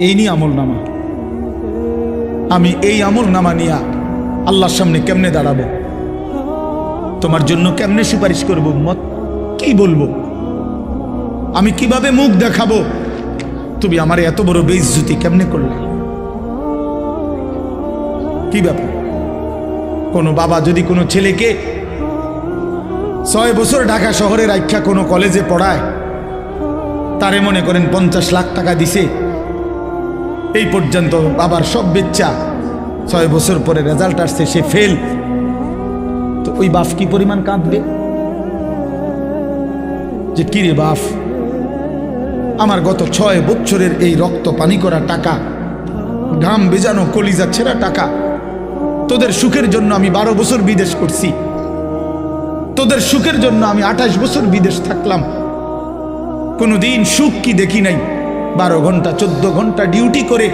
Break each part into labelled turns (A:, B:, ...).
A: এই নিয়ে আমল নামা। আমি এই আমল নামা নিয়া আল্লাহর সামনে কেমনে দাঁড়াবো? তোমার জন্য কেমনে সুপারিশ করব? মত কি বলব? আমি কীভাবে মুখ দেখাবো? তুমি আমার এত বড় বেইজ্জতি কেমনে করলে? কি ব্যাপার? কোনো বাবা যদি কোনো ছেলেকে ছয় বছর ঢাকা শহরে রাখা কোনো কলেজে পড়ায়, তারে মনে করেন পঞ্চাশ লাখ টাকা দিছে এই পর্যন্ত বাবার সব বেচ্চা। ছয় বছর পরে রেজাল্ট আসছে, সে ফেল তো ওই বাপ কি পরিমাণ কাঁদবে? যে কি রে বাপ? আমার গত ছয় বছরের এই রক্ত পানি করা টাকা, ঘাম বেজানো কলিজা ছেঁড়া টাকা, তোদের সুখের জন্য আমি বারো বছর বিদেশ করছি। তোদের সুখের জন্য আমি আঠাশ বছর বিদেশ থাকলাম। কোনোদিন সুখ কি দেখি নাই। বারো ঘণ্টা, চোদ্দ ঘণ্টা ডিউটি করে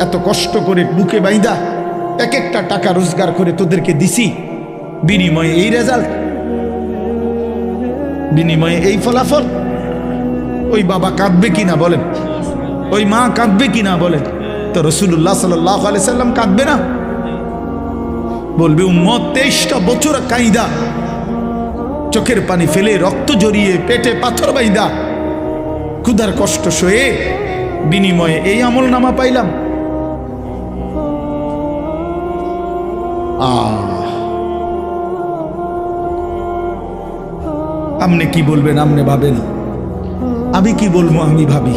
A: এত কষ্ট করে বুকে বাইদা এক একটা টাকা রোজগার করে তোদেরকে দিছি। বিনিময়ে এই রেজাল্ট বিনিময়ে এই ফলাফল। ওই বাবা কাঁদবে কিনা বলেন? ওই মা কাঁদবে কিনা বলেন? তো রসুল্লাহ সাল্লাহ সাল্লাম কাঁদবে না? বলবে, উম্মত, তেইশটা বছর কাইদা চোখের পানি ফেলে রক্ত জড়িয়ে পেটে পাথর বাইদা ক্ষুধার কষ্ট সয়ে বিনিময়ে এই আমল নামা পাইলাম আপনি কি বলবেন আপনি ভাবেন? আমি কি বলব, আমি ভাবি।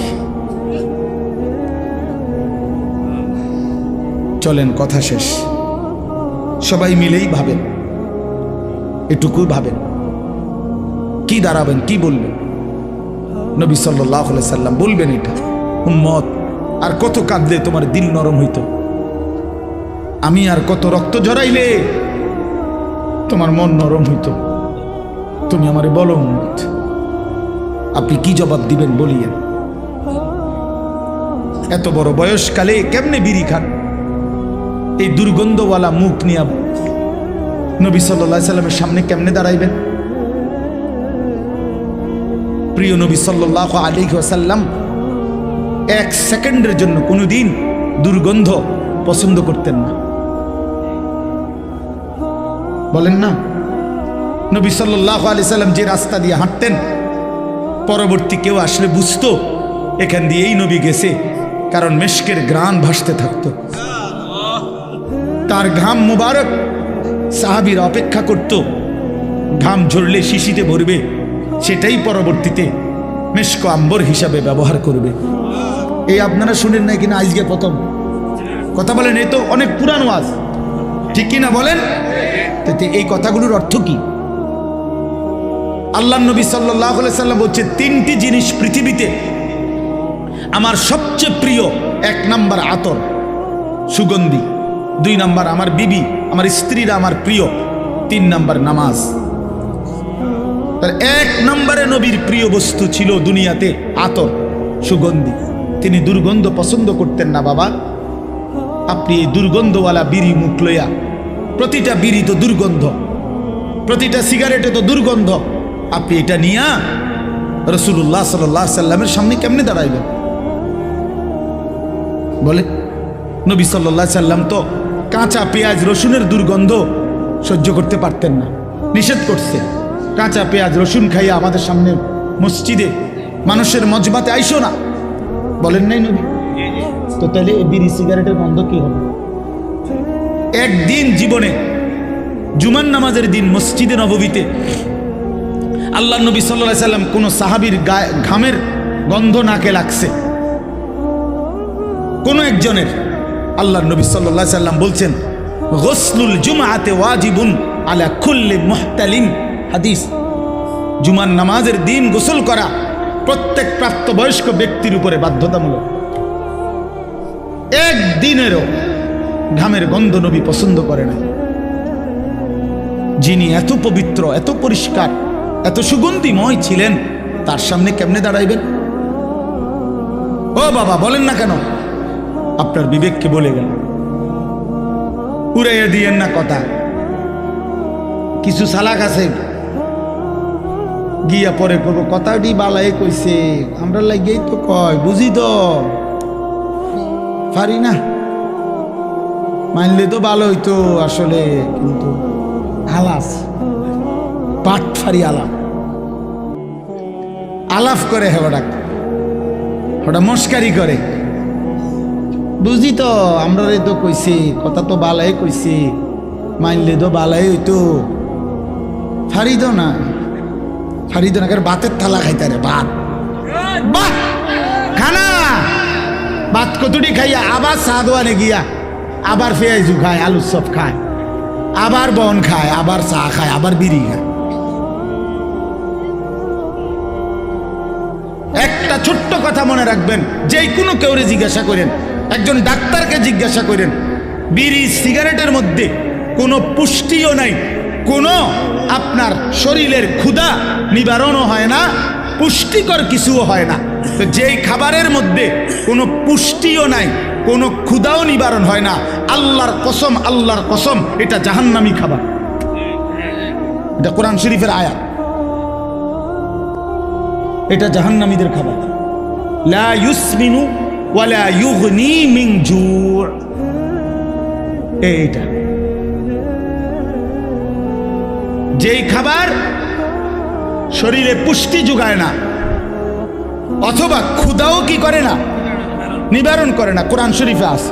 A: চলেন, কথা শেষ। সবাই মিলেই ভাবেন। এটুকু ভাবেন। কি দাঁড়াবেন, কি বলবেন? নবী সাল্লাহ সাল্লাম বলবেন এটা। উম্মত, আর কত কাঁদলে তোমার দিল নরম হইত। আমি আর কত রক্ত জড়াইলে তোমার মন নরম হইত। তুমি আমারে বলো, উম্মত, আপনি কি জবাব দিবেন বলিয়েন? এত বড় বয়সকালে কেমনে বিড়ি খান? এই দুর্গন্ধওয়ালা মুখ নিয়ে নবী সাল্লাহ সাল্লামের সামনে কেমনে দাঁড়াইবেন? প্রিয় নবী সাল্লাহ আলী এক সেকেন্ডের জন্য কোনোদিন দুর্গন্ধ পছন্দ করতেন না। বলেন না? নবী সাল্লাহ আলি সাল্লাম যে রাস্তা দিয়ে হাঁটতেন, পরবর্তী কেউ আসলে বুঝতো, এখান দিয়েই নবী গেছে, কারণ মেশকের গ্রাণ ভাসতে থাকতো। তার ঘাম মুবারক সাহাবির অপেক্ষা করত, ঘাম ঝরলে শিশিতে ভরবে সেটাই পরবর্তীতে মেশক আম্বর হিসাবে ব্যবহার করবে। এই আপনারা শুনেন না কিনা আজকে প্রথম? কথা বলেন, এই তো অনেক পুরানো আজ। ঠিক কিনা বলেন? এই কথাগুলোর অর্থ কি? আল্লাহ নবী সাল্লাহ সাল্লাম বলছে, তিনটি জিনিস পৃথিবীতে আমার সবচেয়ে প্রিয়, এক নাম্বার আতর, সুগন্ধি, দুই নাম্বার আমার বিবি, আমার স্ত্রীরা আমার প্রিয়, তিন নাম্বার নামাজ। তার এক নম্বরে নবীর প্রিয় বস্তু ছিল দুনিয়াতে আতর, সুগন্ধি। তিনি দুর্গন্ধ পছন্দ করতেন না, বাবা। আপনি এই দুর্গন্ধওয়ালা বিড়ি মুখ লইয়া, প্রতিটা বিড়ি তো দুর্গন্ধ, প্রতিটা সিগারেটে তো দুর্গন্ধ। আপনি এটা নিয়া রসুল্লাহ সাল্লাহ সাল্লামের সামনে কেমনে দাঁড়াইবেন? বলে, নবী সাল্লাহ সাল্লাম তো কাঁচা পেঁয়াজ রসুনের দুর্গন্ধ সহ্য করতে পারতেন না, নিষেধ করছে। কাঁচা পেঁয়াজ, রসুন খাইয়া আমাদের সামনে মসজিদে মানুষের মজবাতে আইসো না। বলেন নাই নবী? তো তাহলে বিড়ি সিগারেটের গন্ধ কি হবে? একদিন জীবনে জুমান নামাজের দিন মসজিদে নববীতে আল্লাহ নবী সাল্লাহ সাল্লাম কোনো সাহাবির ঘামের গন্ধ নাকে লাগছে। কোনো একজনের আল্লাহ নবী সাল্লাহ সাল্লাম বলছেন, গসলুল জুমাতে ওয়াজিবুন আলা খুল্লি মুহতালিম। হাদিস। জুমান নামাজের দিন গোসল করা প্রত্যেক প্রাপ্তবয়স্ক ব্যক্তির উপরে বাধ্যতামূলক। একদিনেরও ঘামের গন্ধ নবী পছন্দ করে না যিনি এত পবিত্র, এত পরিষ্কার, এত সুগন্ধিময় ছিলেন, তার সামনে কেমনে দাঁড়াইবেন? ও বাবা, বলেন না কেন? আপনার বিবেককে বলে গেল। উড়াইয়া দিয়েন না কথা। কিছু সালাক আছে? গিয়া পরে করব কথাটি বালাই কইছে। আমরা লাগেই তো কয়, বুঝি তো? পারি না। মানলে তো ভালো হইতো আসলে, কিন্তু আলাস। পাট ফারি আলাপ। আলাপ করে হেওয়াটা ওটা মস্কারি করে। বুঝি তো আমরা তো কইছি, কথা তো বালাই কইছি। মানলে তো বালাই হইতো। ফারি ফারিদ না। ফারিদ না কারণ ভাতের থালা খাইতে রে ভাত খানা! ভাত কতটি খাইয়া, আবার চা দোয়ানে গিয়া, আবার পেঁয়াজু খায়, আলুর চপ খায়। আবার বন খায়, আবার চা খায়, আবার বিড়ি খায়। একটা ছোট্ট কথা মনে রাখবেন যে কোনো কেউরে জিজ্ঞাসা করেন, একজন ডাক্তারকে জিজ্ঞাসা করেন বিড়ি সিগারেটের মধ্যে কোনো পুষ্টিও নাই কোনো আপনার শরীরের ক্ষুধা নিবারণও হয় না, পুষ্টিকর কিছুও হয় না। তো যেই খাবারের মধ্যে কোনো পুষ্টিও নাই, কোনো ক্ষুধাও নিবারণ হয় না, আল্লাহর কসম আল্লাহর কসম, এটা জাহান্নামি খাবার। এটা কোরআন শরীফের আয়াত। এটা জাহান্নামীদের খাবার। লা ইউসমিনু মিন এইটা। যেই খাবার শরীরে পুষ্টি যোগায় না, অথবা ক্ষুদাও কি করে না, নিবারণ করে না, কোরআন শরীফে আছে।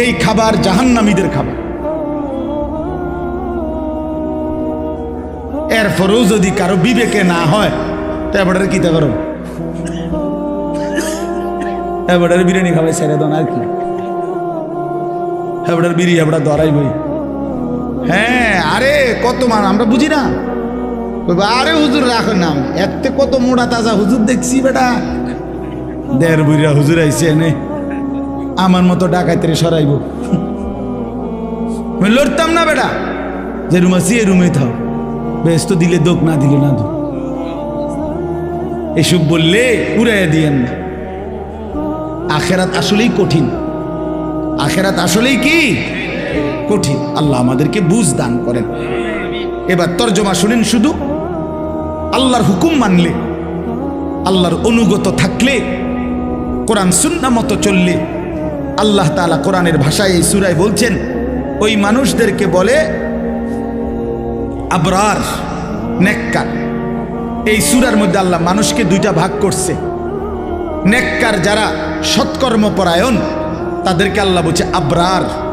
A: এই খাবার জাহান্নামীদের খাবার। এরপরেও যদি কারও বিবেকে না হয়, তা এবারে কিতা করো? বিরিয়ানি খাবাই ছেড়ে আর কি। এবারে বিড়ি হ্যাঁ। আরে, কত মান আমরা বুঝি না। আরে হুজুর, রাখো নাম। এতে কত মোড়া তাজা হুজুর দেখছি বেটা। দেড় বুড়িয়া হুজুর আইছে এনে। আমার মতো ডাকাইতে সরাইব। লড়তাম না বেটা। যে রুম আছি, এ রুমে থাও। বেশ তো দিলে দোক, না দিলে না দোক। এসব বললে উড়াইয়া দিয়েন না। আখেরাত আসলেই কঠিন। আখেরাত আসলেই কি? কঠিন। আল্লাহ আমাদেরকে বুঝ দান করেন। এবার তর্জমা শুনেন শুধু। আল্লাহর হুকুম মানলে, আল্লাহর অনুগত থাকলে, কোরআন সুন্না মতো চললে, আল্লাহ তাআলা কোরআনের ভাষায় এই সুরায় বলছেন, ওই মানুষদেরকে বলে, আবরার, নেককার। এই সুরার মধ্যে আল্লাহ মানুষকে দুইটা ভাগ করছে। নেককার যারা সৎকর্মপরায়ণ, তাদেরকে আল্লাহ বলছে আবরার।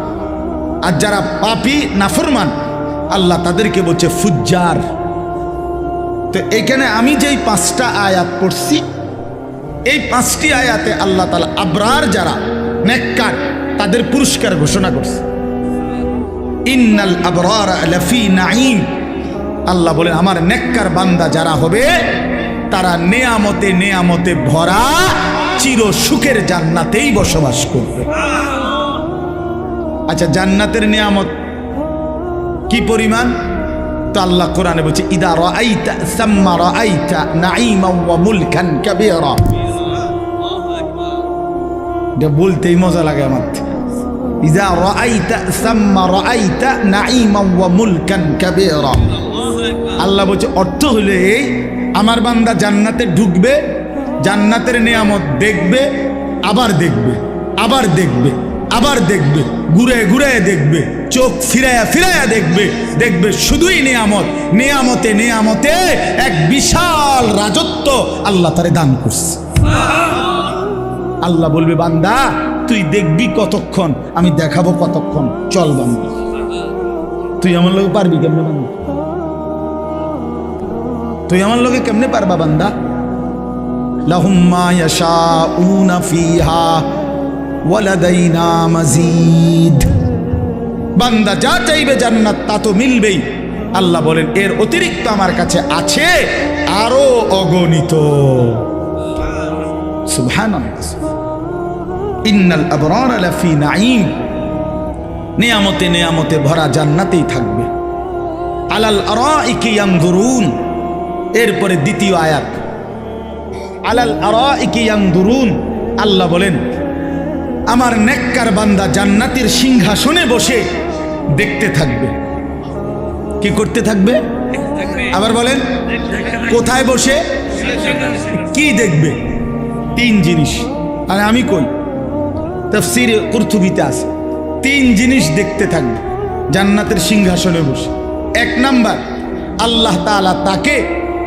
A: আর যারা পাপি, নাফরমান, আল্লাহ তাদেরকে বলছে ফুজ্জার। তো এখানে আমি যেই পাঁচটা আয়াত পড়ছি, এই পাঁচটি আয়াতে আল্লাহ তালা আবরার যারা, নেককার, তাদের পুরস্কার ঘোষণা করছে। ইন্নাল আবরার লাফি নাঈম। আল্লাহ বলেন, আমার নেককার বান্দা যারা হবে, তারা নেয়ামতে নেয়ামতে ভরা চির সুখের জান্নাতেই বসবাস করবে। আচ্ছা জান্নাতের নিয়ামত কি পরিমাণ? তো আল্লাহ কোরআনে বলছে, ইদা রাআইতা সাম্মা রাআইতা নাঈমা ওয়া মুলকান কাবীরা। এটা বলতেই মজা লাগে আমার। ইদা রাআইতা সাম্মা রাআইতা নাঈমা ওয়া মুলকান কাবীরা। আল্লাহ বলছে, অর্থ হলো আমার বান্দা জান্নাতে ঢুকবে, জান্নাতের নিয়ামত দেখবে, আবার দেখবে আবার দেখবে আবার দেখবে। ঘুরে ঘুরে দেখবে, চোখ ফিরায়া ফিরায়া দেখবে দেখবে শুধুই নিয়ামত, নিয়ামতে নিয়ামতে এক বিশাল রাজত্ব আল্লাহ তারে দান করছে। আল্লাহ বলবে, বান্দা, তুই দেখবি কতক্ষণ, আমি দেখাবো কতক্ষণ, চল বান্দা। তুই আমার লোক পারবি কেমনে বান্দা? তুই আমার লোকে কেমনে পারবা বান্দা? লাহুম মা ইয়াশাউনা ফিহা ওয়ালাদাইনা মাজিদ। বান্দা যা চাইবে জান্নাত, তা তো মিলবেই। আল্লাহ বলেন, এর অতিরিক্ত আমার কাছে আছে, আরও অগণিত। ইন্নাল আবরার লাফি নাঈম। নিয়ামতে নিয়ামতে ভরা জান্নাতেই থাকবে। আলাল আরাইকি ইয়ানজুরুন এরপরে দ্বিতীয় আয়াত। আলাল আরাইকি ইয়ানজুরুন আল্লাহ বলেন আমার নেককার বান্দা জান্নাতের সিংহাসনে বসে দেখতে থাকবে। কি করতে থাকবে? আবার বলেন, কোথায় বসে? কি দেখবে? তিন জিনিস। আর আমি কই? তফসির কুর্তুবিতে আছে। তিন জিনিস দেখতে থাকবে, জান্নাতের সিংহাসনে বসে। এক নাম্বার, আল্লাহ তাআলা তাকে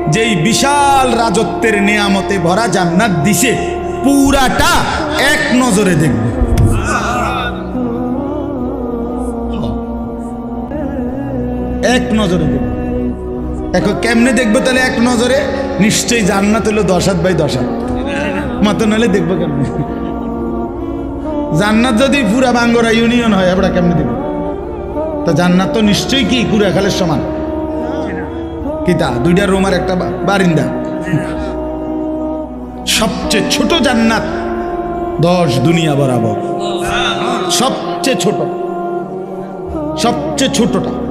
A: যেই বিশাল রাজত্বের নিয়ামতে ভরা জান্নাত দিছে পুরাটা এক নজরে দেখবে। এক নজরে দেখবে। এখন কেমনে দেখব তাহলে এক নজরে? নিশ্চয়ই জান্নাত হলো দশ হাত বাই দশ হাত। মাত্র নাহলে দেখব কেমনে? জান্নাত যদি পুরা বাঙ্গরা ইউনিয়ন হয়, আমরা কেমনে দেখব? তা জান্নাত তো নিশ্চয়ই কি? কুড়া খালের সমান কিতা দুইটা রুমার, একটা বারিন্দা। সবচেয়ে ছোট জান্নাত দশ দুনিয়া বরাবর। সবচেয়ে ছোট। সবচেয়ে ছোটটা।